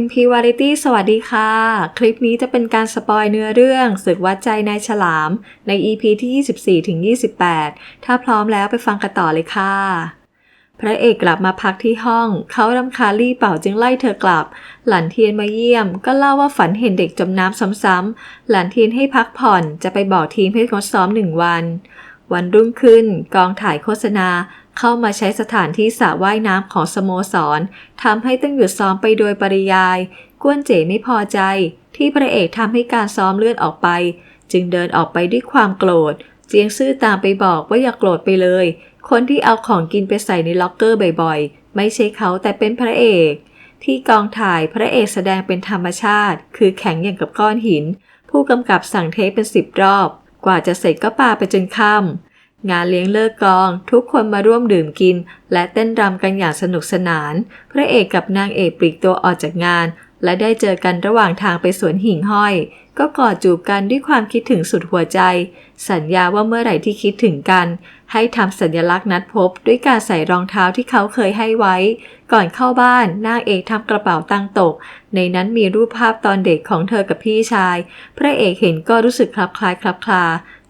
MP Variety สวัสดีค่ะ คลิปนี้จะเป็นการสปอยเนื้อเรื่องศึกวัดใจนายฉลาม ใน EP ที่ 24ถึง28 ถ้าพร้อมแล้วไปฟังกันต่อเลยค่ะ พระเอกกลับมาพักที่ห้อง เขารำคาญลี่เป่าจึงไล่เธอกลับ หลันเทียนมาเยี่ยม ก็เล่าว่าฝันเห็นเด็กจมน้ำซ้ำๆ หลันเทียนให้พักผ่อนจะไปบอกทีมให้งดซ้อมหนึ่งวันวันรุ่งขึ้น กองถ่ายโฆษณา เข้ามาใช้สถานที่สระว่ายน้ำของสโมสรทำให้ต้องหยุดซ้อมไปโดยปริยาย กวนเจ๋ไม่พอใจ ที่พระเอกทำให้การซ้อมเลื่อนออกไป จึงเดินออกไปด้วยความโกรธ เจียงซื่อตามไปบอกว่าอย่าโกรธไปเลย คนที่เอาของกินไปใส่ในล็อกเกอร์บ่อยๆ ไม่ใช่เขาแต่เป็นพระเอก ที่กองถ่ายพระเอกแสดงเป็นธรรมชาติ คือแข็งอย่างกับก้อนหิน ผู้กำกับสั่งเทปเป็นสิบรอบ กว่าจะเสร็จก็ปาไปจนค่ำ งานเลี้ยงเลิกกอง ทุกคนมาร่วมดื่มกิน และเต้นรำกันอย่างสนุกสนาน พระเอกกับนางเอกปลีกตัวออกจากงาน และได้เจอกันระหว่างทางไปสวนหิ่งห้อย ก็กอดจูบกันด้วยความคิดถึงสุดหัวใจ สัญญาว่าเมื่อไหร่ที่คิดถึงกัน ให้ทำสัญลักษณ์นัดพบ ด้วยการใส่รองเท้าที่เขาเคยให้ไว้ ก่อนเข้าบ้านนางเอกทำกระเป๋าตังตก ในนั้นมีรูปภาพตอนเด็กของเธอกับพี่ชาย พระเอกเห็นก็รู้สึกคลับคลายคลับคลา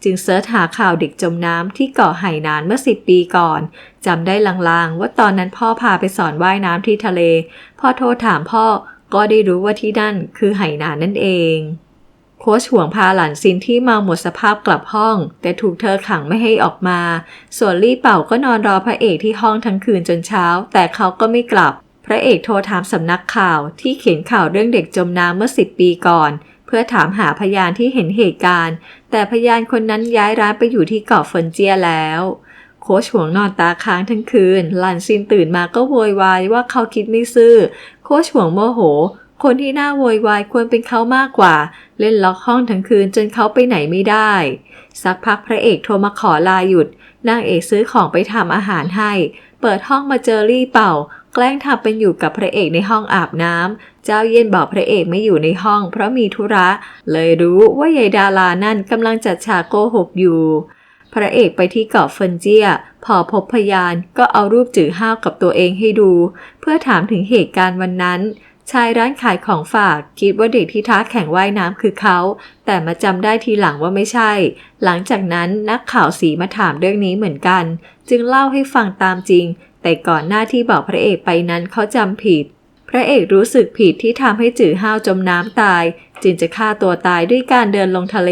จึงเสิร์ชหาข่าวเด็กจมน้ำที่เกาะไหหนานเมื่อสิบปีก่อนจำได้ลางๆ ว่าตอนนั้นพ่อพาไปสอนว่ายน้ำที่ทะเลพอโทรถามพ่อก็ได้รู้ว่าที่นั่นคือไหหนานนั่นเองโค้ชห่วงพาหลานซินที่เมาหมดสภาพกลับห้อง แต่ถูกเธอขังไม่ให้ออกมา ส่วนลี่เป่าก็นอนรอพระเอกที่ห้องทั้งคืนจนเช้า แต่เขาก็ไม่กลับ พระเอกโทรถามสำนักข่าวที่เขียนข่าวเรื่องเด็กจมน้ำเมื่อสิบปีก่อน พื่อถามหาพยานที่เห็นเหตุการณ์ แต่พยานคนนั้นย้ายร้านไปอยู่ที่เกาะเฟินเจียแล้ว โค้ชห่วงนอนตาค้างทั้งคืน หลานซินตื่นมาก็โวยวายว่าเขาคิดไม่ซื่อ โค้ชห่วงโมโห คนที่น่าโวยวายควรเป็นเขามากกว่า เล่นล็อกห้องทั้งคืนจนเขาไปไหนไม่ได้ สักพักพระเอกโทรมาขอลาหยุด นางเอกซื้อของไปทำอาหารให้ เปิดห้องมาเจอรี่เป่า แกล้งทำเป็นอยู่กับพระเอกในห้องอาบน้ำ เจ้าเย็นบอกพระเอกไม่อยู่ในห้อง เพราะมีธุระ เลยรู้ว่ายายดารานั่นกำลังจัดฉากโกหกอยู่ พระเอกไปที่เกาะเฟินเจีย พอพบพยานก็เอารูปจือห้าวกับตัวเองให้ดู เพื่อถามถึงเหตุการณ์วันนั้น ชายร้านขายของฝากคิดว่าเด็กที่ท้าแข่งว่ายน้ำคือเขา แต่มาจำได้ทีหลังว่าไม่ใช่ หลังจากนั้นนักข่าวสีมาถามเรื่องนี้เหมือนกัน จึงเล่าให้ฟังตามจริง แต่ก่อนหน้าที่บอกพระเอกไปนั้นเขาจำผิด พระเอกรู้สึกผิดที่ทำให้จือห้าวจมน้ำตาย จึงจะฆ่าตัวตายด้วยการเดินลงทะเล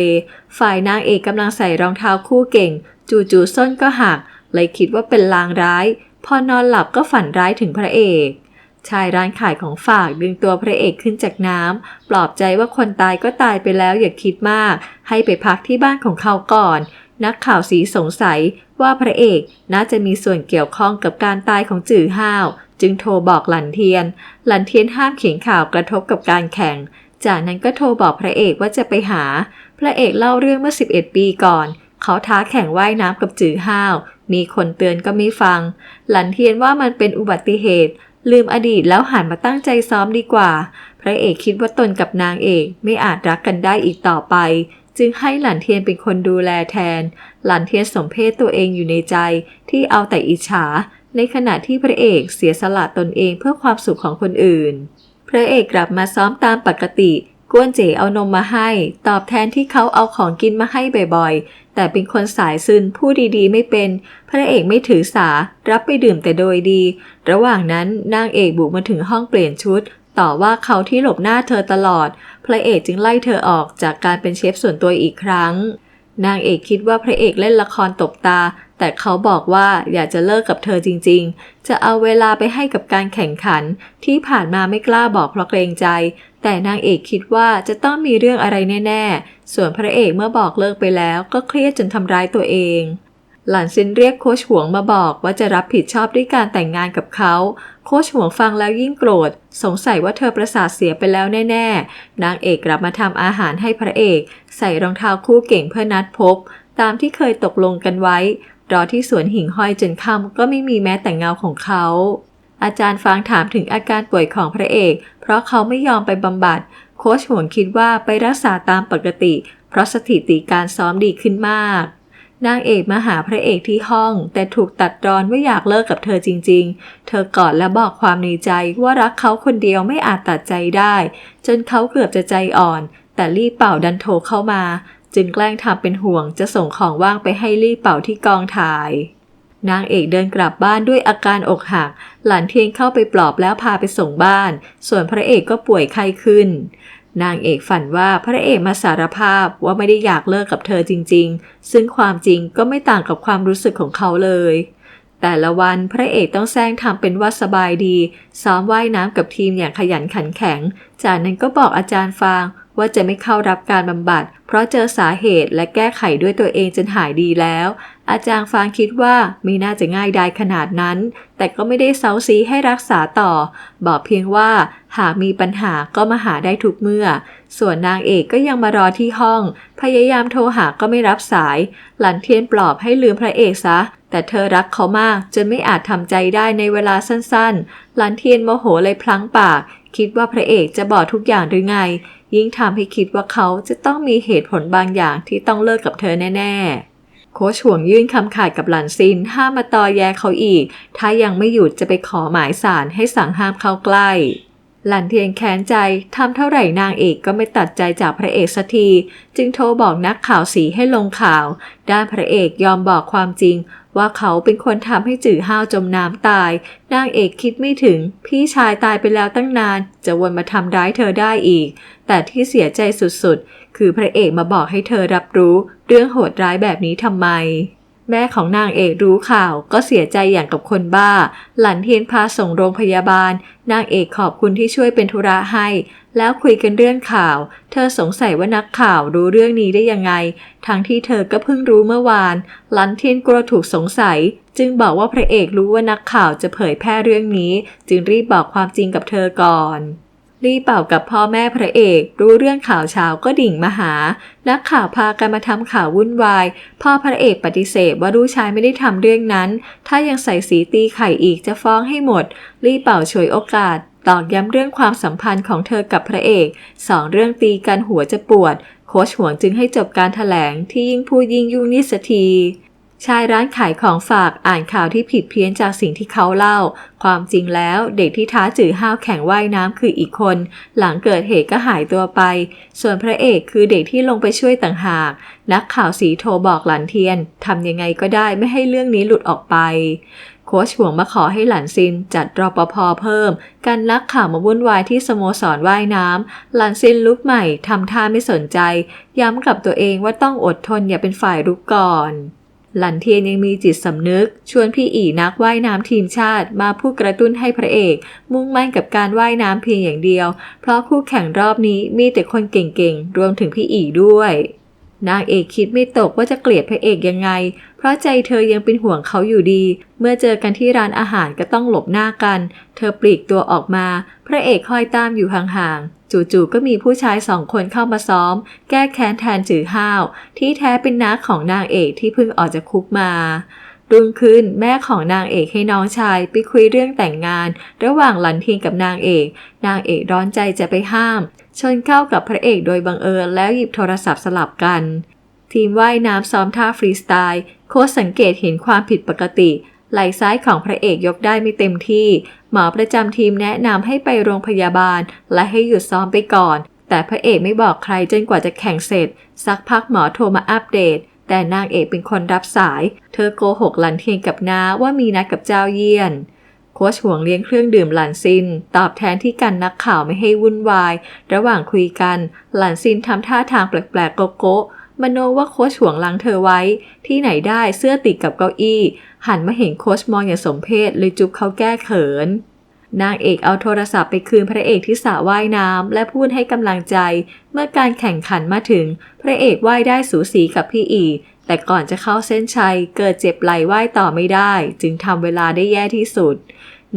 ฝ่ายนางเอกกำลังใส่รองเท้าคู่เก่ง จู่ๆส้นก็หัก เลยคิดว่าเป็นลางร้าย พอนอนหลับก็ฝันร้ายถึงพระเอกชายร้านขายของฝากดึงตัวพระเอกขึ้นจากน้ำ ปลอบใจว่าคนตายก็ตายไปแล้วอย่าคิดมาก ให้ไปพักที่บ้านของเขาก่อน นักข่าวสีสงสัยว่าพระเอกน่าจะมีส่วนเกี่ยวข้องกับการตายของจื่อห้าว จึงโทรบอกหลันเทียน หลันเทียนห้ามเขียนข่าวกระทบกับการแข่ง จากนั้นก็โทรบอกพระเอกว่าจะไปหา พระเอกเล่าเรื่องเมื่อ 11 ปีก่อน เขาท้าแข่งว่ายน้ำกับจื่อห้าว มีคนเตือนก็ไม่ฟัง หลันเทียนว่ามันเป็นอุบัติเหตุ ลืมอดีตแล้วหันมาตั้งใจซ้อมดีกว่า พระเอกคิดว่าตนกับนางเอกไม่อาจรักกันได้อีกต่อไป จึงให้หลันเทียนเป็นคนดูแลแทน หลันเทียนสมเพศตัวเองอยู่ในใจที่เอาแต่อิจฉา ในขณะที่พระเอกเสียสละตนเองเพื่อความสุขของคนอื่น พระเอกกลับมาซ้อมตามปกติ กวนเจ๋เอานมมาให้ ตอบแทนที่เขาเอาของกินมาให้บ่อยๆ แต่เป็นคนสายซึนพูดดีๆ ไม่เป็น พระเอกไม่ถือสา รับไปดื่มแต่โดยดี ระหว่างนั้นนางเอกบุกมาถึงห้องเปลี่ยนชุด ต่อว่าเขาที่หลบหน้าเธอตลอด พระเอกจึงไล่เธอออกจากการเป็นเชฟส่วนตัวอีกครั้ง นางเอกคิดว่าพระเอกเล่นละครตบตา แต่เขาบอกว่าอยากจะเลิกกับเธอจริง ๆ จะเอาเวลาไปให้กับการแข่งขัน ที่ผ่านมาไม่กล้าบอกเพราะเกรงใจ แต่นางเอกคิดว่าจะต้องมีเรื่องอะไรแน่ ๆ ส่วนพระเอกเมื่อบอกเลิกไปแล้ว ก็เครียดจนทำร้ายตัวเอง หลานซินเรียกโคชหวงมาบอกว่าจะรับผิดชอบด้วยการแต่งงานกับเขา โคชหวงฟังแล้วยิ่งโกรธ สงสัยว่าเธอประสาทเสียไปแล้วแน่ๆ นางเอกกลับมาทำอาหารให้พระเอก ใส่รองเท้าคู่เก่งเพื่อนัดพบ ตามที่เคยตกลงกันไว้ รอที่สวนหิ่งห้อยจนค่ำก็ไม่มีแม้แต่เงาของเขา อาจารย์ฟางถามถึงอาการป่วยของพระเอก เพราะเขาไม่ยอมไปบำบัด โคชห่วงคิดว่าไปรักษาตามปกติ เพราะสถิติการซ้อมดีขึ้นมาก นางเอกมาหาพระเอกที่ห้อง แต่ถูกตัดรอนว่าอยากเลิกกับเธอจริง ๆ เธอกอดและบอกความในใจว่ารักเขาคนเดียวไม่อาจตัดใจได้ จนเขาเกือบจะใจอ่อน แต่ลี่เป่าดันโทรเข้ามา จึงแกล้งทำเป็นห่วงจะส่งของว่างไปให้ลี่เป่าที่กองถ่ายนางเอกเดินกลับบ้านด้วยอาการอกหัก หลานเทียนเข้าไปปลอบแล้วพาไปส่งบ้าน ส่วนพระเอกก็ป่วยไข้ขึ้น นางเอกฝันว่าพระเอกมาสารภาพว่าไม่ได้อยากเลิกกับเธอจริง ๆ ซึ่งความจริงก็ไม่ต่างกับความรู้สึกของเขาเลย แต่ละวันพระเอกต้องแซงทำเป็นว่าสบายดี ซ้อมว่ายน้ำกับทีมอย่างขยันขันแข็ง จากนั้นก็บอกอาจารย์ฟางว่าจะไม่เข้ารับการบำบัด เพราะเจอสาเหตุและแก้ไขด้วยตัวเองจนหายดีแล้ว อาจารย์ฟางคิดว่าไม่น่าจะง่ายได้ขนาดนั้น แต่ก็ไม่ได้เซาซีให้รักษาต่อ บอกเพียงว่าหากมีปัญหาก็มาหาได้ทุกเมื่อ ส่วนนางเอกก็ยังมารอที่ห้อง พยายามโทรหาก็ไม่รับสาย หลันเทียนปลอบให้ลืมพระเอกซะ แต่เธอรักเขามาก จนไม่อาจทำใจได้ในเวลาสั้นๆ หลันเทียนโมโหเลยพลั้งปาก คิดว่าพระเอกจะบอกทุกอย่างหรือไง ยิ่งทำให้คิดว่าเขาจะต้องมีเหตุผลบางอย่างที่ต้องเลิกกับเธอแน่ ๆ ค้ชห่วงยื่นคำขาดกับหลันซิน ห้ามมาตอแยเขาอีก ถ้ายังไม่หยุดจะไปขอหมายสารให้สั่งห้ามเข้าใกล้หลันเทียนแค้นใจทำเท่าไหร่นางเอกก็ไม่ตัดใจจากพระเอกสักที จึงโทรบอกนักข่าวสีให้ลงข่าว ด้านพระเอกยอมบอกความจริง ว่าเขาเป็นคนทำให้จื่อห้าวจมน้ำตาย นางเอกคิดไม่ถึง พี่ชายตายไปแล้วตั้งนาน จะวนมาทำร้ายเธอได้อีก แต่ที่เสียใจสุดๆ คือพระเอกมาบอกให้เธอรับรู้เรื่องโหดร้ายแบบนี้ทำไม แม่ของนางเอกรู้ข่าวก็เสียใจอย่างกับคนบ้า หลันเทียนพาส่งโรงพยาบาล นางเอกขอบคุณที่ช่วยเป็นธุระให้ แล้วคุยกันเรื่องข่าว เธอสงสัยว่านักข่าวรู้เรื่องนี้ได้ยังไง ทั้งที่เธอก็เพิ่งรู้เมื่อวาน หลันเทียนกลัวถูกสงสัย จึงบอกว่าพระเอกรู้ว่านักข่าวจะเผยแพร่เรื่องนี้ จึงรีบบอกความจริงกับเธอก่อน รีเป่ากับพ่อแม่พระเอก รู้เรื่องข่าวเช้าก็ดิ่งมาหา นักข่าวพากันมาทำข่าววุ่นวาย พ่อพระเอกปฏิเสธว่าลูกชายไม่ได้ทำเรื่องนั้น ถ้ายังใส่สีตีไข่อีกจะฟ้องให้หมด รีเป่าฉวยโอกาสตอกย้ำเรื่องความสัมพันธ์ของเธอกับพระเอกสองเรื่องตีกันหัวจะปวด โคชห่วงจึงให้จบการถแถลงที่ยิ่งพูดยิ่งยุ่งนิสที ชายร้านขายของฝากอ่านข่าวที่ผิดเพี้ยนจากสิ่งที่เขาเล่า ความจริงแล้วเด็กที่ท้าจือห้าวแข่งว่ายน้ำคืออีกคน หลังเกิดเหตุก็หายตัวไป ส่วนพระเอกคือเด็กที่ลงไปช่วยต่างหาก นักข่าวสีโทรบอกหลันเทียนทำยังไงก็ได้ไม่ให้เรื่องนี้หลุดออกไปโค้ชห่วงมาขอให้หลันซินจัดรปภเพิ่ม กันนักข่าวมาวุ่นวายที่สโมสรว่ายน้ำ หลันซินลุกใหม่ทำท่าไม่สนใจ ย้ำกับตัวเองว่าต้องอดทนอย่าเป็นฝ่ายรุกก่อน หลันเทียนยังมีจิตสำนึก ชวนพี่อีนักว่ายน้ำทีมชาติ มาพูดกระตุ้นให้พระเอก มุ่งมั่นกับการว่ายน้ำเพียงอย่างเดียว เพราะคู่แข่งรอบนี้มีแต่คนเก่งๆ รวมถึงพี่อีด้วย นางเอกคิดไม่ตกว่าจะเกลียดพระเอกยังไง เพราะใจเธอยังเป็นห่วงเขาอยู่ดี เมื่อเจอกันที่ร้านอาหารก็ต้องหลบหน้ากัน เธอปลีกตัวออกมา พระเอกคอยตามอยู่ห่างๆ จู่ๆ ก็มีผู้ชายสองคนเข้ามาซ้อม แก้แค้นแทนจือห้าว ที่แท้เป็นน้าของนางเอกที่เพิ่งออกจากคุกมารุ่งขึ้นแม่ของนางเอกให้น้องชายไปคุยเรื่องแต่งงาน ระหว่างหลันเทียนกับนางเอก นางเอกร้อนใจจะไปห้าม ชนเข้ากับพระเอกโดยบังเอิญแล้วหยิบโทรศัพท์สลับกัน ทีมว่ายน้ำซ้อมท่าฟรีสไตล์ โค้ชสังเกตเห็นความผิดปกติ ไหล่ซ้ายของพระเอกยกได้ไม่เต็มที่ หมอประจำทีมแนะนำให้ไปโรงพยาบาล และให้หยุดซ้อมไปก่อน แต่พระเอกไม่บอกใครจนกว่าจะแข่งเสร็จ สักพักหมอโทรมาอัปเดตแต่นางเอกเป็นคนรับสาย เธอโกหกหลันเทียนกับน้าว่ามีนัดกับเจ้าเยี่ยน โค้ชห่วงเลี้ยงเครื่องดื่มหลันซิน ตอบแทนที่กันนักข่าวไม่ให้วุ่นวาย ระหว่างคุยกัน หลันซินทำท่าทางแปลกๆโกโก้มโนว่าโค้ชห่วงลังเธอไว้ ที่ไหนได้เสื้อติดกับเก้าอี้ หันมาเห็นโค้ชมองอย่างสมเพชเลยจุบเขาแก้เขิน นางเอกเอาโทรศัพท์ไปคืนพระเอกที่สระว่ายน้ำและพูดให้กำลังใจ เมื่อการแข่งขันมาถึง พระเอกว่ายได้สูสีกับพี่อี แต่ก่อนจะเข้าเส้นชัยเกิดเจ็บไหลว่ายต่อไม่ได้ จึงทำเวลาได้แย่ที่สุด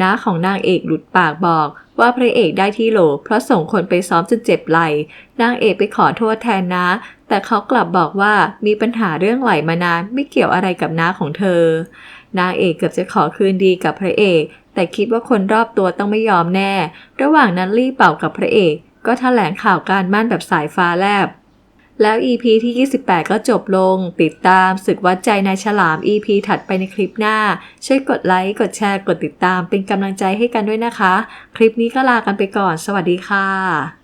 น้าของนางเอกหลุดปากบอกว่าพระเอกได้ที่โหล เพราะส่งคนไปซ้อมจนเจ็บไหลนางเอกไปขอโทษแทนน้าแต่เขากลับบอกว่ามีปัญหาเรื่องไหลมานานไม่เกี่ยวอะไรกับน้าของเธอ นางเอกเกือบจะขอคืนดีกับพระเอก แต่คิดว่าคนรอบตัวต้องไม่ยอมแน่ ระหว่างนั้นรีบเป่ากับพระเอก ก็แถลงข่าวการมั่นแบบสายฟ้าแลบ แล้ว EP ที่ 28 ก็จบลง ติดตามศึกวัดใจนายฉลาม EP ถัดไปในคลิปหน้า ช่วยกดไลค์ กดแชร์ กดติดตามเป็นกำลังใจให้กันด้วยนะคะ คลิปนี้ก็ลากันไปก่อน สวัสดีค่ะ